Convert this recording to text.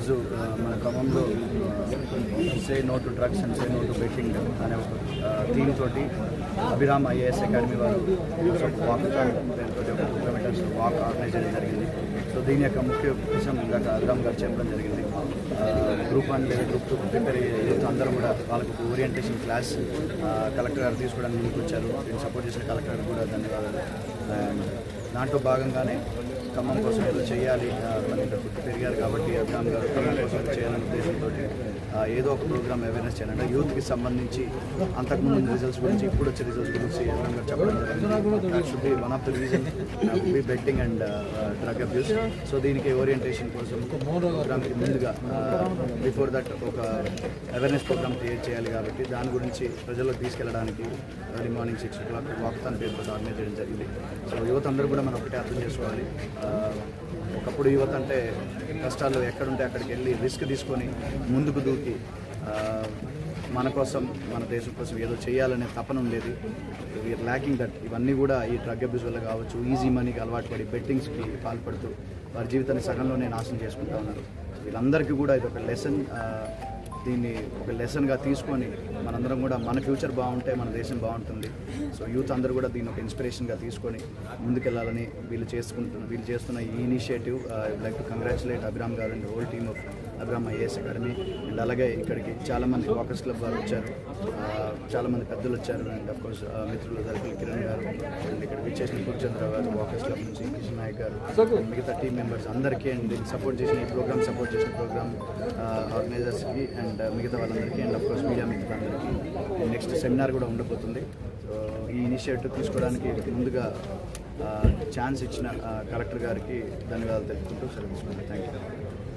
ఈరోజు మన క్రమంలో say no to drugs and say no to betting అనే ఒక థీమ్ తోటి అభిరామ్ ఐఏఎస్ అకాడమీ వారు వాక్ ఒక కిలోమీటర్స్ వాక్ ఆర్గనైజ్ చేయడం జరిగింది. సో దీని యొక్క ముఖ్య విషయం ఇందాక అభిరామ్ గారు చెప్పడం జరిగింది. గ్రూప్ వన్ లేదా గ్రూప్ టూ ప్రిపేర్ యూత్ అందరూ కూడా వాళ్ళకు ఓరియంటేషన్ క్లాస్ కలెక్టర్ గారు తీసుకోవడానికి ముందుకు వచ్చారు సపోర్ట్ చేసిన కలెక్టర్ గారు కూడా ధన్యవాదాలు. అండ్ దాంట్లో భాగంగానే ఖమ్మం కోసం ఏదో చేయాలి మన ఇక్కడ పుట్టి పెరిగారు కాబట్టి అద్దాం గారు ఖమ్మం కోసం ఏదో చేయాలనే ఉద్దేశంతో ఏదో ఒక ప్రోగ్రామ్ అవేర్నెస్ చేయాలంటే యూత్కి సంబంధించి అంతకుముందు రిజల్ట్స్ గురించి ఇప్పుడు వచ్చే రిజల్ట్స్ గురించి అభిరామ్ గారు చెప్పడం జరిగింది. Should be one of the reason be betting and drug abuse so దీనికి ఓరియంటేషన్ కోసం ప్రోగ్రామ్కి ముందుగా బిఫోర్ దట్ ఒక అవేర్నెస్ ప్రోగ్రామ్ క్రియేట్ చేయాలి కాబట్టి దాని గురించి ప్రజల్లో తీసుకెళ్ళడానికి early morning six o'clock walkathon పేరుతో ఆర్గనైజ్ చేయడం జరిగింది. సో యువత అందరూ కూడా మనం ఒకటే అర్థం చేసుకోవాలి. ఒకప్పుడు యువత అంటే కష్టాలు ఎక్కడుంటే అక్కడికి వెళ్ళి రిస్క్ తీసుకొని ముందుకు దూకి మన కోసం మన దేశం కోసం ఏదో చేయాలనే తపన ఉండేది వీఆర్ ల్యాకింగ్ దట్ ఇవన్నీ కూడా ఈ డ్రగ్ అబ్యూస్ వల్ల కావచ్చు ఈజీ మనీకి అలవాటు పడి బెట్టింగ్స్కి పాల్పడుతూ వారి జీవితాన్ని సగంలోనే నాశనం చేసుకుంటా ఉన్నారు. వీళ్ళందరికీ కూడా ఇది ఒక లెసన్ దీన్ని ఒక లెసన్గా తీసుకొని మనందరం కూడా మన ఫ్యూచర్ బాగుంటే మన దేశం బాగుంటుంది. సో యూత్ అందరూ కూడా దీన్ని ఒక ఇన్స్పిరేషన్గా తీసుకొని ముందుకెళ్ళాలని వీళ్ళు చేసుకుంటున్న వీళ్ళు చేస్తున్న ఈ initiative like to congratulate Abhiram గారు and whole team of Abhiram IAS academy and అలాగే ఇక్కడికి చాలామంది వాకర్స్ క్లబ్ వారు వచ్చారు. Uh, చాలామంది పెద్దలు వచ్చారు. అండ్ అఫ్కోర్స్ uh, మిత్రులు దర్శకులు కిరణ్ చేసిన అండ్ గారు వాకర్స్ క్లబ్ నుంచి కిషన్ నాయక్ గారు మిగతా టీం మెంబర్స్ అందరికీ అండ్ దీన్ని సపోర్ట్ చేసిన ఈ ప్రోగ్రామ్ సపోర్ట్ చేసిన ప్రోగ్రామ్ ఆర్గనైజర్స్కి అండ్ మిగతా వాళ్ళందరికీ and of course media media మిత్రులందరికీ నెక్స్ట్ సెమినార్ కూడా ఉండబోతుంది. సో ఈ ఇనిషియేటివ్ తీసుకోవడానికి ముందుగా ఛాన్స్ ఇచ్చిన కలెక్టర్ గారికి ధన్యవాదాలు తెలుపుకుంటూ సెలవు తీసుకుంటాను థ్యాంక్ యూ